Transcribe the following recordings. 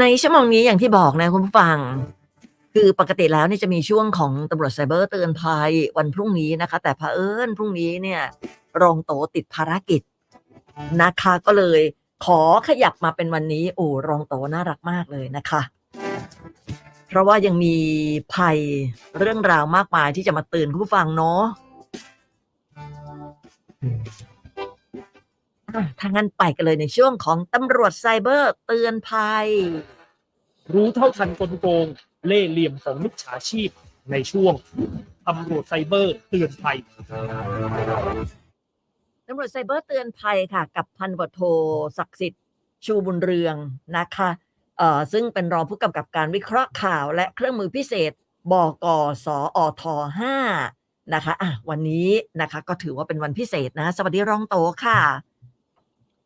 ในชั่วโมงนี้อย่างที่บอกนะคุณผู้ฟัง คือปกติแล้วเนี่ยจะมีช่วงของตำรวจไซเบอร์เตือนภัยวันพรุ่งนี้นะคะ แต่เผอิญพรุ่งนี้เนี่ย รองโตติดภารกิจนะคะก็เลยขอขยับมาเป็นวันนี้โอ้รองโตน่ารักมากเลยนะคะ เพราะว่ายังมีภัยเรื่องราวมากมายที่จะมาเตือนคุณผู้ฟังเนาะ อะถ้างั้นไปกันเลยในช่วงของตำรวจไซเบอร์เตือนภัย รู้เท่าทันกลโกง เล่ห์เหลี่ยมของมิจฉาชีพในช่วงตำรวจไซเบอร์เตือนภัยตำรวจไซเบอร์เตือนภัยค่ะ กับพันตำรวจโทศักดิ์สิทธิ์ชูบุญเรืองนะคะเอ่อซึ่งเป็นรองผู้กำกับการวิเคราะห์ข่าวและเครื่องมือพิเศษบกสอท5นะคะอะวันนี้นะคะก็ถือว่าเป็นวันพิเศษนะ สวัสดีรองโตค่ะ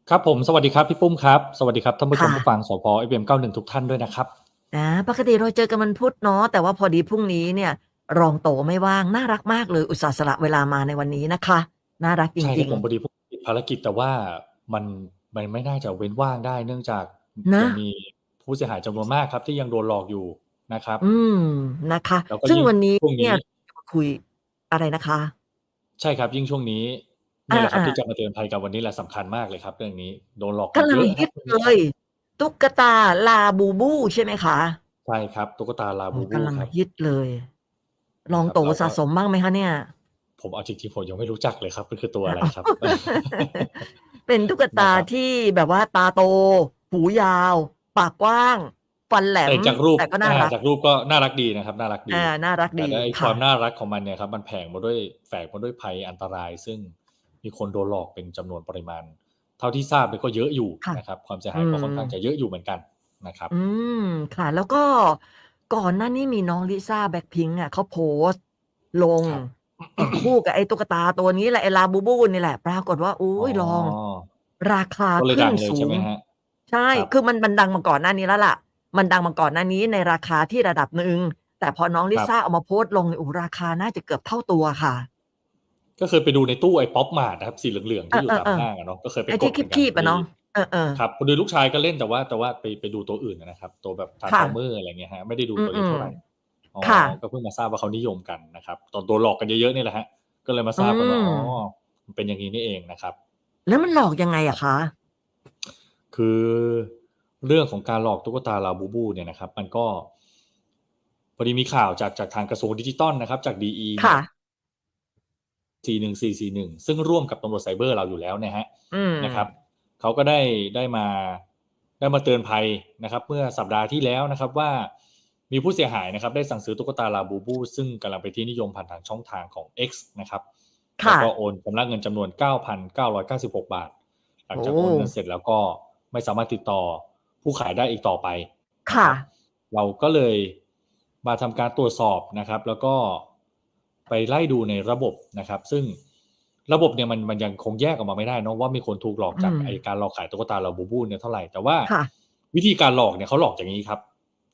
ครับผมสวัสดีครับพี่ปุ้มครับ สวัสดีครับท่านผู้ชมค่ะ ผู้ฟังสพเอฟเอ็มเก้าหนึ่งทุกท่านด้วยนะครับนะปกติเราเจอกันวันพุธเนาะแต่ว่าพอดีพรุ่งนี้เนี่ย รองโตไม่ว่าง น่ารักมากเลยอุตส่าห์สละเวลามาในวันนี้นะคะ น่ารักจใช่คริรับง ผมพอดีผมติดภารกิจแต่ว่ามันมันไม่น่าจะเว้นว่างได้ เนื่องจากนะ ยังมีผู้เสียหายจำนวนมากครับ ที่ยังโดนหลอกอยู่นะครับ ๆ อืมนะคะ แล้วก็ซึ่งยิ่งวันนี้ช่วงนี้เนี่ยจะมาคุยอะไรนะคะ ใช่ครับยิ่งช่วงนี้ นี่แหละครับอ่าที่จะมาเตือนภัยกันวันนี้แหละสำคัญมากเลยครับ เรื่องนี้โดนหลอกกันกำลัเยงอะฮิตครับเลยตุ๊กตาลาบูบูใช่ไหมคะใช่ครับตุ๊กตาลาบูบูกำลังครับฮิตเลย ลองครับโตเราก็สะสมบ้างไหมคะเนี่ย ผมเอาจริงๆผมยังไม่รู้จักเลยครับมันคือตัวอะไรครับ เป็นตุ๊กตานะครับที่แบบว่าตาโต หูยาว ปากกว้างฟันแหลมแต่จากรูปแต่ก็น่าอ่ารักจากรูปก็น่ารักดีนะครับ น่ารักดีอ่าน่ารักดีแต่ไอ้คค่ะวามน่ารักของมันเนี่ยครับ มันแผงมาด้วยแฝงมาด้วยภัยอันตรายซึ่ง มีคนโดนหลอกเป็นจำนวนปริมาณ เท่าที่ทราบเนี่ยก็เยอะอยู่ค่ะนะครับ ความเสียหายก็อืมค่อนข้างจะเยอะอยู่เหมือนกันนะครับ อืมค่ะ แล้วก็ก่อนหน้านี้มีน้องลิซ่าแบ็คพิงค์อะเขาโพสต์ลงครับติดคู่กับไอ้ตุ๊กตาตัวนี้แหละไอ้ลาบูบูนี่แหละ ปรากฏว่าอุ้ยลอง ราคาก็เลยขึ้ดันงเลยสูใช่ไหมงฮะใช่ครับคือมันมันดังมาก่อนหน้านี้แล้วล่ะ มันดังมาก่อนหน้านี้ในราคาที่ระดับหนึ่งแต่พอน้องลิซ่าเอามาโพสต์ลงเนี่ยโอ้ราคาน่าจะเกือบเท่าตัวค่ะ ก็เคยไปดูในตู้ไอ้ป๊อปมาดนะครับสีเหลืองๆที่อยู่ตามห้างอะเนาะก็เคยไปกดไอ้ที่คีบๆอะเนาะครับดูลูกชายก็เล่นแต่ว่าแต่ว่าไปไปดูตัวอื่นนะครับ ตัวแบบทาร์ทเมอร์อะไรเงี้ยฮะไม่ได้ดูตัวนี้เท่าไหร่ก็เพิ่งมาทราบว่าเขานิยมกันนะครับตอนตัวหลอกกันเยอะๆนี่แหละฮะ ก็เลยมาทราบว่าอ๋อเป็นอย่างนี้นี่เองนะครับ แล้วมันหลอกยังไงอะคะคือเรื่องของการหลอกตุ๊กตาลาบูบูเนี่ยนะครับ มันก็พอดีมีข่าวจากจากทางกระทรวงดิจิตอลนะครับ จากดีอี 41441 ซึ่งร่วมกับตำรวจไซเบอร์เราอยู่แล้วนะฮะนะครับเขาก็ได้ได้มาได้มาเตือนภัยนะครับ เมื่อสัปดาห์ที่แล้วนะครับว่ามีผู้เสียหายนะครับ ได้สั่งซื้อตุ๊กตาลาบูบู ซึ่งกำลังไปที่นิยมผ่านทางช่องทางของ X นะครับแล้วก็โอนชำลัะเงินจำนวน 9,996 บาท หลังจากโอนเงินเสร็จแล้วก็ไม่สามารถติดต่อผู้ขายได้อีกต่อไป ค่ะ เราก็เลยมาทำการตรวจสอบนะครับ แล้วก็ ไปไล่ดูในระบบนะครับ ซึ่งระบบเนี่ยมันมันยังคงแยกออกมาไม่ได้เนอะว่ามีคนถูกหลอกจากอืมไอการหลอกขายตุ๊กตาลาบูบูเนี่ยเท่าไหร่แต่ว่าค่ะวิธีการหลอกเนี่ยเขาหลอกอย่างนี้ครับ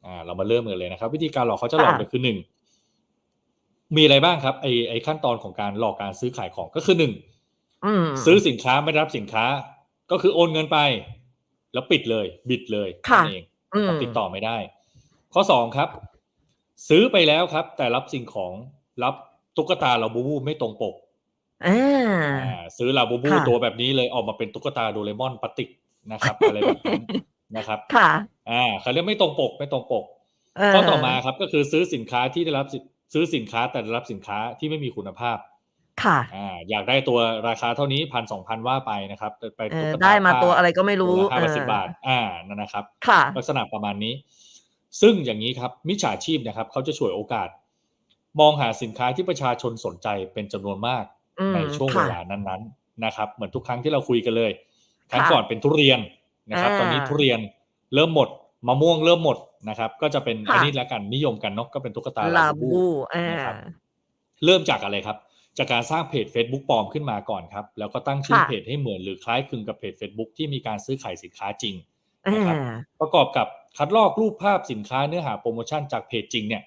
อ่าเรามาเริ่มกันเลยนะครับ วิธีการหลอกเขาจะหลอกค่ะเนี่ยคือหนึ่งมีอะไรบ้างครับไอไอขั้นตอนของการหลอกการซื้อขายของก็คือหนึ่งอืมซื้อสินค้าไม่ได้รับสินค้า ก็คือโอนเงินไป แล้วปิดเลย บิดเลยค่ะนั่นเองอืมติดต่อไม่ได้ ข้อสองครับ ซื้อไปแล้วครับ แต่รับสิ่งของรับ ตุ๊กตาลาบูบูไม่ตรงปกอ่าอ่าซื้อลาบูบูค่ะตัวแบบนี้เลยออกมาเป็นตุ๊กตาโดเรมอนพลาสติกนะครับอะไรแบบนั้นนะครับ ค่ะ อ่าเขาเรียกไม่ตรงปกไม่ตรงปกเออข้อต่อมาครับก็คือซื้อสินค้าที่ได้รับสิซื้อสินค้าแต่ได้รับสินค้าที่ไม่มีคุณภาพ ค่ะ อ่า อยากได้ตัวราคาเท่านี้พันสองพันว่าไปนะครับแต่ไปเอตุ๊อกตาได้มาผ้ตัวอะไรก็ไม่รู้ห้าเออสิบบาท อ่านั่นนะครับ ค่ะ ลักษณะประมาณนี้ ซึ่งอย่างนี้ครับมิจฉาชีพนะครับเขาจะฉวยโอกาส มองหาสินค้าที่ประชาชนสนใจเป็นจำนวนมากอืมในช่วงเวค่ะลานั้นๆนะครับ เหมือนทุกครั้งที่เราคุยกันเลยครั้งค่ะก่อนเป็นทุเรียนนะครับอ่าตอนนี้ทุเรียนเริ่มหมดมะม่วงเริ่มหมดนะครับ ก็จะเป็นค่ะอันนี้ละกันนิยมกันเนาะก็เป็นตุ๊กตาลาลาบูบูบูอ่านะครับเริ่มจากอะไรครับ จากการสร้างเพจ Facebook ปลอมขึ้นมาก่อนครับ แล้วก็ตั้งชื่อค่ะเพจให้เหมือนหรือคล้ายคลึงกับเพจ Facebook ที่มีการซื้อขายสินค้าจริงอ่นะครับาประกอบกับคัดลอกรูปภาพสินค้าเนื้อหาโปรโมชั่นจากเพจจริงเนี่ย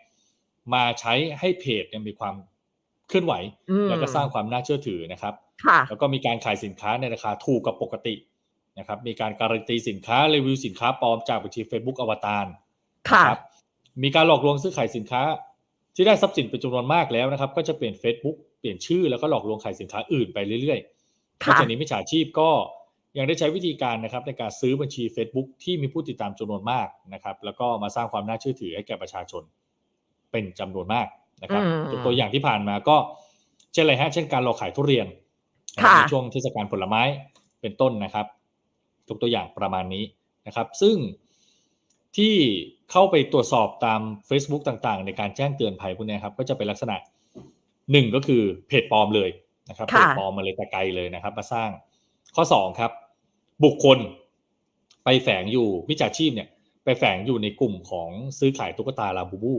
มาใช้ให้เพจเนี่ยมีความเคลื่อนไหวอืมแล้วก็สร้างความน่าเชื่อถือนะครับค่ะแล้วก็มีการขายสินค้าในราคาถูกกว่าปกตินะครับ มีการการันตีสินค้ารีวิวสินค้าปลอมจากบัญชี Facebook อวตารค่ะนะครับมีการหลอกลวงซื้อขายสินค้า ที่ได้ทรัพย์สินเป็นจำนวนมากแล้วนะครับ ก็จะเปลี่ยน Facebook เปลี่ยนชื่อแล้วก็หลอกลวงขายสินค้าอื่นไปเรื่อยๆนอกค่ะจากนี้มิจฉาชีพก็ยังได้ใช้วิธีการนะครับในการซื้อบัญชี Facebook ที่มีผู้ติดตามจำนวนมากนะครับ แล้วก็มาสร้างความน่าเชื่อถือให้แก่ประชาชน เป็นจำนวนมากนะครับอืมยกตัวอย่างที่ผ่านมาก็เช่นอะไรฮะเช่นการหลอกขายทุเรียนค่ะในช่วงเทศกาลผลไม้เป็นต้นนะครับยกตัวอย่างประมาณนี้นะครับ ซึ่งที่เข้าไปตรวจสอบตาม Facebook ต่างๆ ในการแจ้งเตือนภัยพวกเนี้ยครับ ก็จะเป็นลักษณะหนึ่งก็คือเพจปลอมเลยนะครับค่ะเพจปลอมมาเลยแต่ไกลเลยนะครับ มาสร้างข้อสองครับ บุคคลไปแฝงอยู่มิจฉาชีพเนี่ย ไปแฝงอยู่ในกลุ่มของซื้อขายตุ๊กตาลาบูบู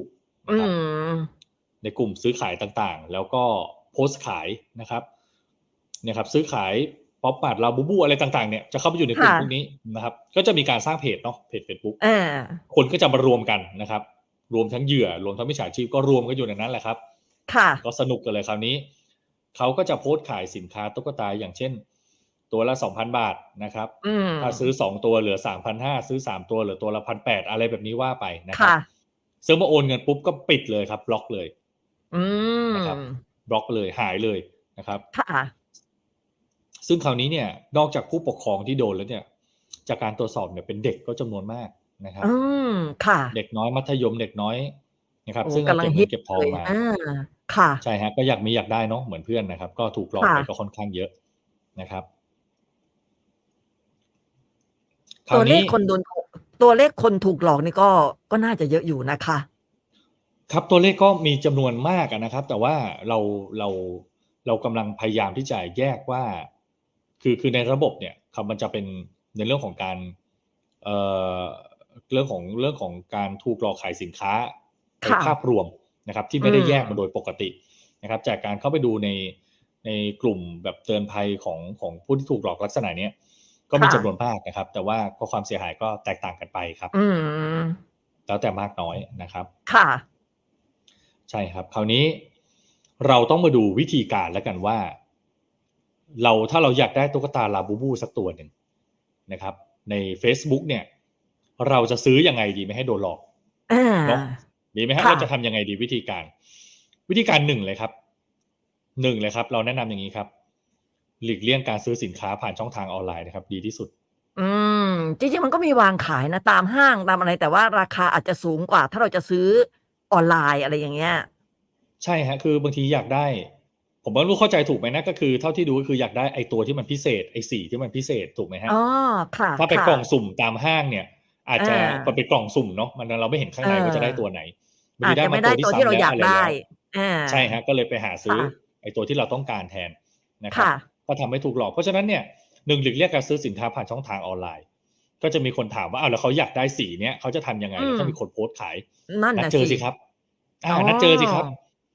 นะอืครับมในกลุ่มซื้อขายต่างๆ แล้วก็โพสต์ขายนะครับเนี่ยครับซื้อขายป๊อปมาร์ทลาบูบูอะไรต่างๆเนี่ยจะเข้าไปอยู่ในกลุ่มค่ะพวกนี้นะครับ ก็จะมีการสร้างเพจเนาะเพจ Facebook อ่าคนก็จะมารวมกันนะครับ รวมทั้งเหยื่อรวมทั้งมิจฉาชีพก็รวมกันอยู่ในนั้นแหละครับ ค่ะ ก็สนุกกันเลยคราวนี้เขาก็จะโพสต์ขายสินค้าตุ๊กตาอย่างเช่น ตัวละ2,000บาทนะครับอืมถ้าซื้อ2ตัวเหลือ3,500ซื้อ3ตัวเหลือตัวละ1,800อะไรแบบนี้ว่าไปนะครัค่ะ ซึ่งเมื่อโอนเงินปุ๊บก็ปิดเลยครับ บล็อกเลย อืมนะครับบล็อกเลยหายเลยนะครับค่ะซึ่งคราวนี้เนี่ย นอกจากผู้ปกครองที่โดนแล้วเนี่ย จากการตรวจสอบเนี่ยเป็นเด็กก็จำนวนมากนะครับ อืมค่ะ เด็กน้อยมัธยมเด็กน้อยนะครับโอ้ซึ่งกำลังเก็บฮิเงิตนเก็บทองเลยมาอ่าค่ะใช่ฮะก็อยากมีอยากได้เนาะเหมือนเพื่อนนะครับ ก็ถูกหลอกไปค่ะก็ค่อนข้างเยอะนะครับคราตัววเลนี้ขคนโดน ตัวเลขคนถูกหลอกนี่ก็ก็น่าจะเยอะอยู่นะคะ ครับตัวเลขก็มีจำนวนมากอะนะครับ แต่ว่าเราเราเรากำลังพยายามที่จะแยกว่า คือคือในระบบเนี่ยครับมันจะเป็นในเรื่องของการเอ่อเรื่องของเรื่องของการถูกหลอกขายสินค้าในค่ะภาพรวมนะครับ ที่ไม่ได้อืมแยกมาโดยปกตินะครับ จากการเข้าไปดูในในกลุ่มแบบเตือนภัยของของผู้ที่ถูกหลอกลักษณะเนี้ย ก็มีจำนวนมากนะครับ แต่ว่าก็ความเสียหายก็แตกต่างกันไปครับ อืมแล้วแต่มากน้อยนะครับ ค่ะ ใช่ครับ คราวนี้เราต้องมาดูวิธีการแล้วกันว่า เราถ้าเราอยากได้ตุ๊กตาลาบูบูสักตัวหนึ่งนะครับ ใน Facebook เนี่ย เราจะซื้อยังไงดีไม่ให้โดนหลอกอ่าเนาะดีไหมฮะค่ะเราจะทำยังไงดีวิธีการ วิธีการหนึ่งเลยครับหนึ่งเลยครับ เราแนะนำอย่างนี้ครับ หลีกเลี่ยงการซื้อสินค้าผ่านช่องทางออนไลน์นะครับ ดีที่สุด อืม จริงๆ มันก็มีวางขายนะ ตามห้างตามอะไร แต่ว่าราคาอาจจะสูงกว่า ถ้าเราจะซื้อออนไลน์อะไรอย่างเงี้ย ใช่ฮะ คือบางทีอยากได้ ผมไม่รู้เข้าใจถูกไหมนะ ก็คือเท่าที่ดูก็คืออยากได้ไอตัวที่มันพิเศษไอสีที่มันพิเศษถูกไหมฮะอ๋อค่ะ ถ้าไปค่ะกล่องสุ่มตามห้างเนี่ย อาจจะอ่ามันเป็นกล่องสุ่มเนาะมันเราไม่เห็นข้างในเออว่าจะได้ตัวไหนบางอาทีจจะไม่ได้ตัวที่เราอยากซ้ำแล้วได้อะรแล้วอ่าใช่ฮะก็เลยไปหาซื้อค่ะไอ้ตัวที่เราต้องการแทนนะครับค่ะ ก็ทำให้ถูกหลอก เพราะฉะนั้นเนี่ยหนึ่งหลีกเลี่ยงการซื้อสินค้าผ่านช่องทางออนไลน์ ก็จะมีคนถามว่าอ้าวแล้วเขาอยากได้สีเนี้ยเขาจะทำยังไงอืมแล้วถ้ามีคนโพสต์ขายนั่นนัดน่ะเจอสิสิครับอ่านัดเจอสิครับ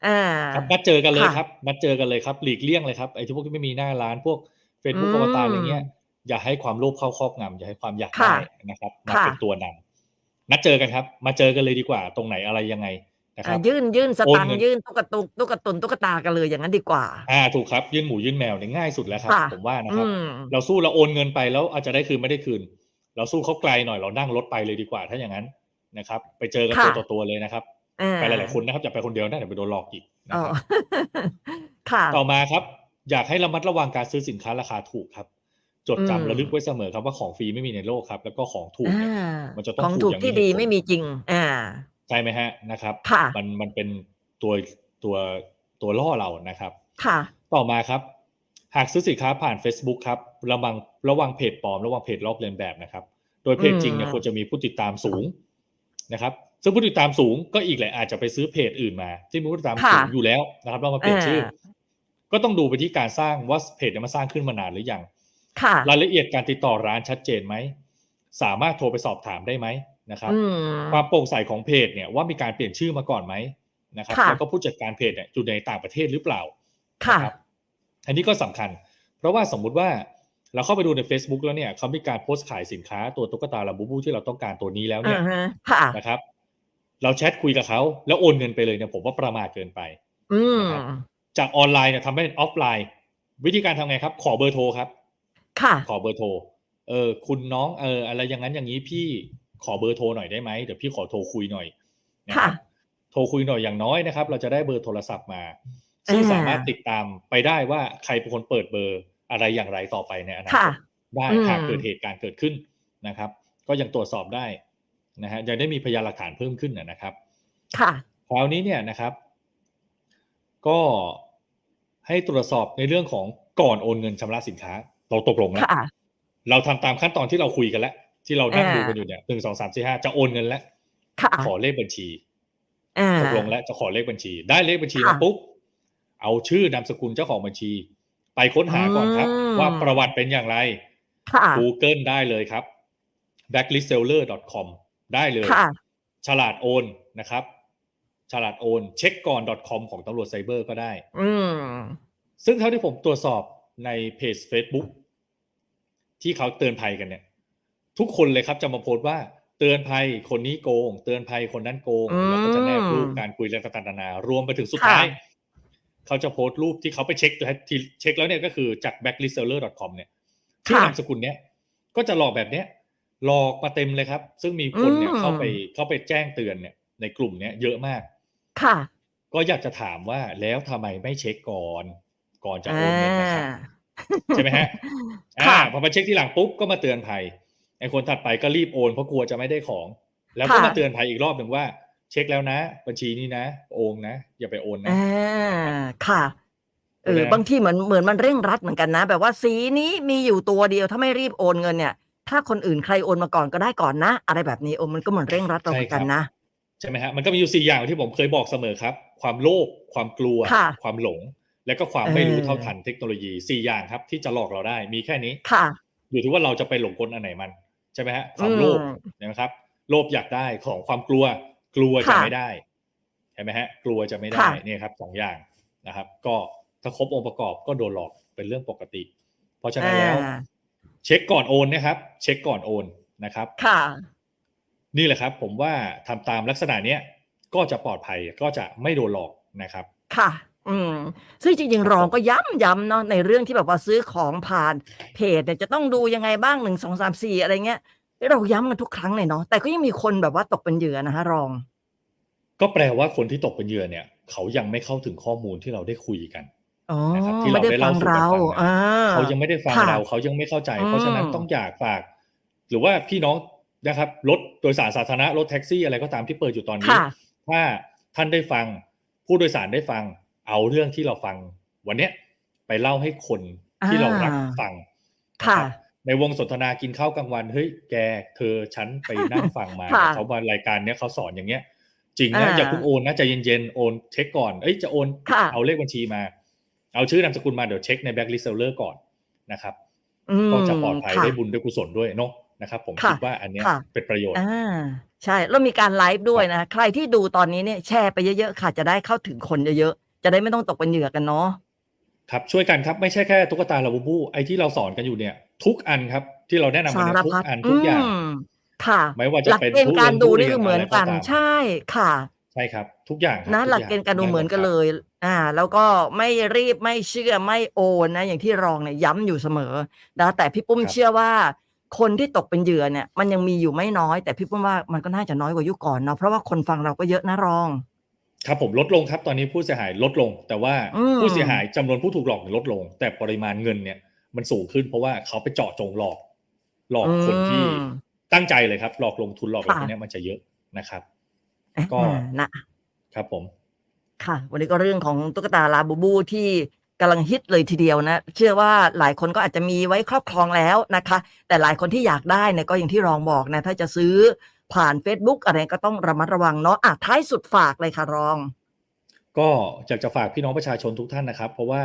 อ่าครับนัดเจอกันเลยค่ะครับนัดเจอกันเลยครับ หลีกเลี่ยงเลยครับไอ้ที่พวกที่ไม่มีหน้าร้านพวก Facebook อือมวตารอะไรเงี้ยอย่าให้ความโลภเข้าครอบงำอย่าให้ความอยากค่ะได้นะครับมาค่ะเป็นตัวนำนัดเจอกันครับ มาเจอกันเลยดีกว่า ตรงไหนอะไรยังไง นะคอ่ารับยื่นยื่นสโอนตังเงิค์นยื่นตุ๊กตุกตุ๊กตุนตุ๊กตากันเลยอย่างนั้นดีกว่า อ่าถูกครับยื่นหมูยื่นแมวเนี่ยง่ายสุดแล้วครับค่ะผมว่านะครับอืมเราสู้เราโอนเงินไปแล้วอาจจะได้คืนไม่ได้คืน เราสู้เขาไกลหน่อยเรานั่งรถไปเลยดีกว่า ถ้าอย่างนั้นนะครับ ไปเจอกันค่ะตัวต่อตัวเลยนะครับอ่าไปหลายๆคนนะครับอย่าไปคนเดียวนะเดี๋ยวไปโดนหลอกอีกนะอ๋อครับค่ะต่อมาครับ อยากให้ระมัดระวังการซื้อสินค้าราคาถูกครับ จดอืมจำระลึกไว้เสมอครับว่าของฟรีไม่มีในโลกครับ แล้วก็ของถูกอ่าเนี่ยมันจะต้องของถูถูกกอย่างที่มีเหตุดีผลไม่มีจริง อ่า ใช่ไหมฮะนะครับค่ะมันมันเป็นตัวตัวตัวล่อเรานะครับค่ะต่อมาครับ หากซื้อสินค้าผ่าน Facebook ครับระวังระวังเพจปลอมระวังเพจลอกเลียนแบบนะครับ โดยเพจจริงเนี่ยอืมควรจะมีผู้ติดตามสูงนะครับซึ่งผู้ติดตามสูงก็อีกแหละอาจจะไปซื้อเพจอื่นมา ที่มีผู้ติดตามสูงอยู่แล้วนะครับแล้วมาเปลี่ยนชื่อ ก็ต้องดูไปที่การสร้างว่าเพจเนี่ยมาสร้างขึ้นมานานหรือยังค่ะรายละเอียดการติดต่อร้านชัดเจนไหมสามารถโทรไปสอบถามได้ไหม นะครับอืมความโปร่งใสของเพจเนี่ยว่ามีการเปลี่ยนชื่อมาก่อนไหมนะครับค่ะแล้วก็ผู้จัดการเพจเนี่ยอยู่ในต่างประเทศหรือเปล่าค่ะนะครับอันนี้ก็สำคัญ เพราะว่าสมมุติว่าเราเข้าไปดูใน Facebook แล้วเนี่ยเขามีการโพสต์ขายสินค้าตัวตุ๊กตาลาบูบูที่เราต้องการตัวนี้แล้วเนี่ยอ่าฮะค่ะนะครับ เราแชทคุยกับเขาแล้วโอนเงินไปเลยเนี่ยผมว่าประมาทเกินไปอืมนะครับจากออนไลน์เนี่ยทำให้เป็นออฟไลน์ วิธีการทำไงครับ ขอเบอร์โทรครับ ค่ะ ขอเบอร์โทร เออ คุณน้องเอออะไรอย่างนั้นอย่างนี้พี่ ขอเบอร์โทรหน่อยได้ไหมเดี๋ยวพี่ขอโทรคุยหน่อยนะคค่ะรับโทรคุยหน่อยอย่างน้อยนะครับ เราจะได้เบอร์โทรศัพท์มา ซึ่งอ่าสามารถติดตามไปได้ว่าใครเป็นคนเปิดเบอร์อะไรอย่างไรต่อไปในอนาคค่ะตได้อืมหากเกิดเหตุการณ์เกิดขึ้นนะครับ ก็ยังตรวจสอบได้นะฮะยังได้มีพยานหลักฐานเพิ่มขึ้นนะนะครับ ค่ะคราวนี้เนี่ยนะครับ ก็ให้ตรวจสอบในเรื่องของก่อนโอนเงินชำระสินค้า เราตกลงแล้วค่ะเราทำตามขั้นตอนที่เราคุยกันแล้ว ที่เรานั่งอ่าดูกันอยู่เนี่ยหนึ่งสองสามสี่ห้าจะโอนเงินแล้วค่ะขอเลขบัญชีอ่าตกลงแล้วจะขอเลขบัญชี ได้เลขบัญชีค่ะมาปุ๊บเอาชื่อนามสกุลเจ้าของบัญชี ไปค้นหาก่อนครับอืมว่าประวัติเป็นอย่างไรค่ะ Google ได้เลยครับ blacklistseller.com ได้เลยค่ะฉลาดโอนนะครับ ฉลาดโอน เช็คก่อน .com ของตำรวจไซเบอร์ก็ได้อืมซึ่งเท่าที่ผมตรวจสอบในเพจ Facebook ที่เขาเตือนภัยกันเนี่ย ทุกคนเลยครับจะมาโพสต์ว่าเตือนภัยคนนี้โกง เตือนภัยคนนั้นโกงอืมแล้วก็จะแนบรูปการคุยเรื่องต่างๆนานารวมไปถึงสุดท้ายค่ะเขาจะโพสต์รูปที่เขาไปเช็คที่เช็คแล้วเนี่ยก็คือจาก blacklistseller.com เนี่ยชื่อนามสกุลเนี้ยก็จะหลอกแบบเนี้ยหลอกมาเต็มเลยครับ ซึ่งมีคนเนี่ยอืมเข้าไปเข้าไปแจ้งเตือนเนี่ย ในกลุ่มเนี้ยเยอะมาก ค่ะ ก็อยากจะถามว่าแล้วทำไมไม่เช็คก่อน ก่อนจะโออ่านเงินนะครับใช่ไหมฮะค่ะอ่าพอมาเช็คที่หลังปุ๊บก็มาเตือนภัย ไอ้คนถัดไปก็รีบโอนเพราะกลัวจะไม่ได้ของ แล้วก็ค่ะมาเตือนภัยอีกรอบหนึ่งว่า เช็คแล้วนะ บัญชีนี้นะโอนนะ อย่าไปโอนนะอ่าค่ะเออนะบางทีเหมือนเหมือนมันเร่งรัดเหมือนกันนะ แบบว่าสีนี้มีอยู่ตัวเดียวถ้าไม่รีบโอนเงินเนี่ย ถ้าคนอื่นใครโอนมาก่อนก็ได้ก่อนนะ อะไรแบบนี้โอ้มันก็เหมือนเร่งรัดเราเหมือนกันนะใช่ไหมฮะมันก็มีอยู่สี่อย่างที่ผมเคยบอกเสมอครับ ความโลภความกลัวค่ะความหลง และก็ความเออไม่รู้เท่าทันเทคโนโลยีสี่อย่างครับ ที่จะหลอกเราได้มีแค่นี้ค่ะอยู่ที่ว่าเราจะไปหลงกลอันไหนมัน ใช่ไหมฮะความโลภอืมนะครับ โลภอยากได้ของความกลัว กลัวจะค่ะไม่ได้ใช่ไหมฮะ กลัวจะไม่ได้ค่ะเนี่ยครับสองอย่างนะครับ ก็ถ้าครบองค์ประกอบก็โดนหลอกเป็นเรื่องปกติ เพราะฉะนั้นแล้วอ่าเช็คก่อนโอนนะครับ เช็คก่อนโอนนะครับ ค่ะ นี่แหละครับ ผมว่าทำตามลักษณะเนี้ยก็จะปลอดภัยก็จะไม่โดนหลอกนะครับ ค่ะ อืม ซึ่งจริง ครับๆรองผมก็ย้ำย้ำเนาะ ในเรื่องที่แบบว่าซื้อของผ่านเพจเนี่ย จะต้องดูยังไงบ้างหนึ่งสองสามสี่อะไรเงี้ยเราย้ำกันทุกครั้งเลยเนาะ แต่ก็ยังมีคนแบบว่าตกเป็นเหยื่อนะฮะรอง ก็แปลว่าคนที่ตกเป็นเหยื่อเนี่ย เขายังไม่เข้าถึงข้อมูลที่เราได้คุยกันอ๋อ นะครับ ที่ไม่เราได้ได้ฟัเล่างสู่กันเราฟังนะอ่าเขายังไม่ได้ฟังค่ะ เรา เขายังไม่เข้าใจ อืมเพราะฉะนั้นต้องอยากฝาก หรือว่าพี่น้องนะครับ รถโดยสารสาธารณะ รถแท็กซี่ อะไรก็ตามที่เปิดอยู่ตอนนี้ค่ะ ถ้าท่านได้ฟัง ผู้โดยสารได้ฟัง เอาเรื่องที่เราฟังวันเนี้ยไปเล่าให้คนที่เรารักอ่าฟังค่ะนะครับในวงสนทนากินข้าวกลางวันเฮ้ยแกเธอฉันไปนั่งฟังมาค่ะเขามารายการเนี้ยเขาสอนอย่างเงี้ย จริงนะอ่าอย่าเพิ่งโอนนะใจเย็นๆโอนเช็คก่อนเอ้ยจะโอนค่ะเอาเลขบัญชีมา เอาชื่อนามสกุลมาเดี๋ยวเช็คในแบ็กลิสเซลเลอร์ก่อนนะครับอืมก็จะปลอดภัยค่ะได้บุญได้กุศลด้วยเนาะนะครับผมค่ะคิดว่าอันเนี้ยค่ะเป็นประโยชน์อ่าใช่ แล้วมีการไลฟ์ด้วยนะ ใครที่ดูตอนนี้เนี่ยแชร์ไปเยอะๆค่ะจะได้เข้าถึงคนเยอะๆ จะได้ไม่ต้องตกเป็นเหยื่อกันเนาะครับช่วยกันครับไม่ใช่แค่ตุ๊กตาลาบูบูไอที่เราสอนกันอยู่เนี่ย ทุกอันครับ ที่เราแนะนำกันสารเนี่ยทุกพัดอันทุกอย่างมค่ะไม่ว่าจะหลักเป็นเกณฑ์การดูนี่คือเหมือนกันทุเรียนอะไรก็ตามใช่ค่ะ ใช่ครับ ทุกอย่างครับนะทุหลักอย่งเกณฑ์การดูได้เหมือนกันครับเลย อ่า แล้วก็ไม่รีบไม่เชื่อไม่โอนนะ อย่างที่รองเนี่ยย้ำอยู่เสมอนะแต่พี่ปุ้มครับเชื่อว่า คนที่ตกเป็นเหยื่อเนี่ย มันยังมีอยู่ไม่น้อย แต่พี่ปุ้มว่ามันก็น่าจะน้อยกว่ายุคก่อนเนาะเพราะว่าคนฟังเราก็เยอะนะรอง ครับผมลดลงครับตอนนี้ผู้เสียหายลดลง แต่ว่าอืมผู้เสียหายจำนวนผู้ถูกหลอกเนี่ยลดลง แต่ปริมาณเงินเนี่ย มันสูงขึ้นเพราะว่าเขาไปเจาะจงหลอก หลอกคนที่อืมตั้งใจเลยครับ หลอกลงทุนหลอกอะไรค่ะพวกเนี้ยมันจะเยอะนะครับ ก็อ่านะครับผม ค่ะ วันนี้ก็เรื่องของตุ๊กตาลาบูบูที่กำลังฮิตเลยทีเดียวนะ เชื่อว่าหลายคนก็อาจจะมีไว้ครอบครองแล้วนะคะ แต่หลายคนที่อยากได้เนี่ยก็อย่างที่รองบอกนะ ถ้าจะซื้อ ผ่าน Facebook อะไรก็ต้องระมัดระวังเนาะอะท้ายสุดฝากเลยค่ะรอง ก็อยากจะฝากพี่น้องประชาชนทุกท่านนะครับ เพราะว่า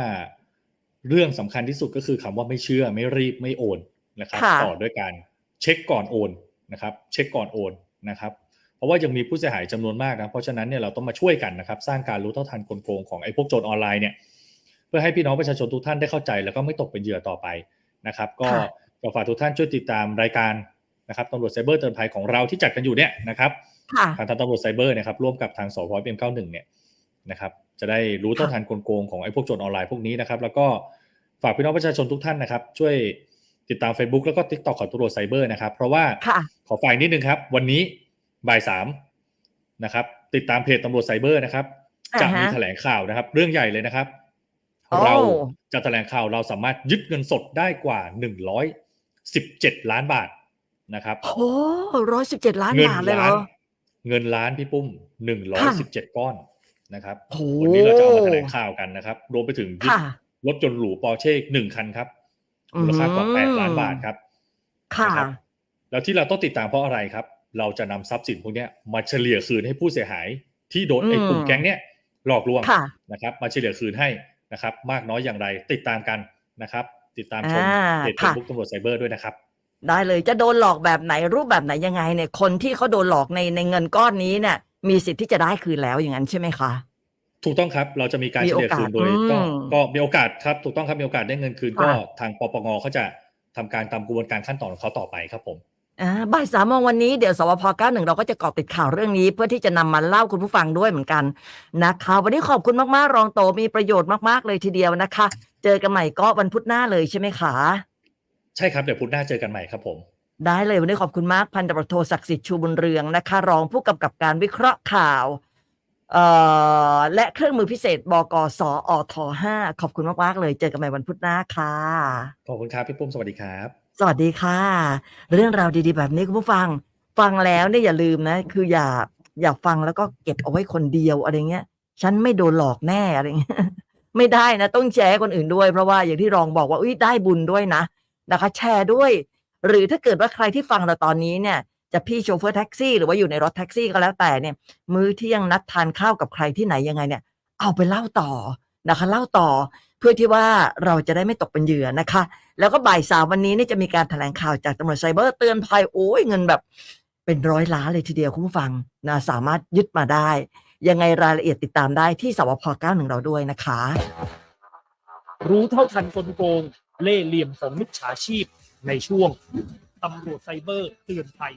เรื่องสำคัญที่สุดก็คือคำว่าไม่เชื่อไม่รีบไม่โอนนะครับค่ะต่อด้วยการเช็คก่อนโอนนะครับ เช็คก่อนโอนนะครับ เพราะว่ายังมีผู้เสียหายจำนวนมากนะเพราะฉะนั้นเนี่ยเราต้องมาช่วยกันนะครับ สร้างการรู้เท่าทันกลโกงของไอ้พวกโจรออนไลน์เนี่ยเพื่อให้พี่น้องประชาชนทุกท่านได้เข้าใจ แล้วก็ไม่ตกเป็นเหยื่อต่อไปนะครับ ก็ค่ะขอฝากทุกท่านช่วยติดตามรายการ นะครับตำรวจไซเบอร์เตือนภัยของเราที่จัดกันอยู่เนี่ยนะครับค่ะทางตำรวจไซเบอร์เนะครับร่วมกับทางสพเอ็มเก้าหนึ่งเนี่ยนะครับจะได้รู้เท่าทันกลโกงของไอ้พวกโจรออนไลน์พวกนี้นะครับแล้วก็ฝากพี่น้องประชาชนทุกท่านนะครับ ช่วยติดตาม Facebook แล้วก็ TikTok ของตำรวจไซเบอร์นะครับ เพราะว่าค่ะขอฝากนิดนึงครับ วันนี้บ่ายสามนะครับ ติดตามเพจตำรวจไซเบอร์นะครับ จะมีอ่าฮะแถลงข่าวนะครับ เรื่องใหญ่เลยนะครับโอ้เราจะแถลงข่าวเราสามารถยึดเงินสดได้กว่าหนึ่งร้อยสิบเจ็ดล้านบาท นะครับโอ้ร้อยสิบเจ็ดล้านเงิบาทเลยเหรล้าอนเงินล้านพี่ปุ้มหนึ่งร้อยค่ะสิบเจ็ดก้อนนะครับโอ้วันนี้เราจะเอามาแถลงข่าวกันนะครับ รวมไปถึงยึดค่ะรถยนต์หรูปอร์เช่หนึ่งคันครับมูลค่ากว่าแปดล้านบาทครับ ค่ะนะครับแล้วที่เราต้องติดตามเพราะอะไรครับ เราจะนำทรัพย์สินพวกเนี้ยมาเฉลี่ยคืนให้ผู้เสียหาย ที่โดนไอ้อืมกลุ่มแก๊งเนี้ยหลอกลวงค่ะนะครับ มาเฉลี่ยคืนให้นะครับ มากน้อยอย่างไรติดตามกันนะครับ ติดตามชมอ่าเพจเฟค่ะซบุ๊กตำรวจไซเบอร์ด้วยนะครับ ได้เลยจะโดนหลอกแบบไหนรูปแบบไหนยังไงเนี่ยคนที่เขาโดนหลอกในในเงินก้อนนี้เนี่ย มีสิทธิ์ที่จะได้คืนแล้วอย่างนั้นใช่ไหมคะ ถูกต้องครับ เราจะมีการมีเฉโอลี่ยกาสคืนโดยก็อืมก็มีโอกาสครับ ถูกต้องครับมีโอกาสได้เงินคืนค่ะก็ทางปปงเขาจะทำการตามกระบวนการขั้นตอนของเขาต่อไปครับผมอ่าบ่ายสามโมงวันนี้เดี๋ยวสวพ91เราก็จะเกาะติดข่าวเรื่องนี้ เพื่อที่จะนำมาเล่าคุณผู้ฟังด้วยเหมือนกันนะคะวันนี้ขอบคุณมากๆ รองโตมีประโยชน์มากๆเลยทีเดียวนะคะ เจอกันใหม่ก็วันพุธหน้าเลยใช่ไหมคะ ใช่ครับ เดี๋ยวพุธหน้าเจอกันใหม่ครับผม ได้เลยวันนี้ขอบคุณมากพันตำรวจโทศักดิ์สิทธิ์ชูบุญเรืองนะคะ รองผู้กำกับการวิเคราะห์ข่าวเอ่อและเครื่องมือพิเศษบกสอท5ขอบคุณมากๆเลยเจอกันใหม่วันพุธหน้าค่ะขอบคุณครับพี่ปุ้มสวัสดีครับ สวัสดีค่ะ เรื่องราวดีๆแบบนี้คุณผู้ฟังฟังแล้วเนี่ยอย่าลืมนะ คืออย่าอย่าฟังแล้วก็เก็บเอาไว้คนเดียวอะไรเงี้ย ฉันไม่โดนหลอกแน่อะไรเงี้ยไม่ได้นะ ต้องแชร์ให้คนอื่นด้วยเพราะว่าอย่างที่รองบอกว่าอุ้ยได้บุญด้วยนะ นะคะ แชร์ด้วย หรือถ้าเกิดว่าใครที่ฟังเราตอนนี้เนี่ยจะพี่โชเฟอร์แท็กซี่หรือว่าอยู่ในรถแท็กซี่ก็แล้วแต่เนี่ย มื้อเที่ยงนัดทานข้าวกับใครที่ไหนยังไงเนี่ย เอาไปเล่าต่อนะคะ เล่าต่อเพื่อที่ว่าเราจะได้ไม่ตกเป็นเหยื่อนะคะ แล้วก็บ่ายสามวันนี้นี่จะมีการแถลงข่าวจากตำรวจไซเบอร์เตือนภัยโอ้ยเงินแบบเป็นร้อยล้านเลยทีเดียวคุณผู้ฟังนะสามารถยึดมาได้ ยังไงรายละเอียดติดตามได้ที่สวพ91เราด้วยนะคะ รู้เท่าทันกลโกง เล่เหลี่ยมของมิจฉาชีพในช่วงตำรวจไซเบอร์เตือนภัย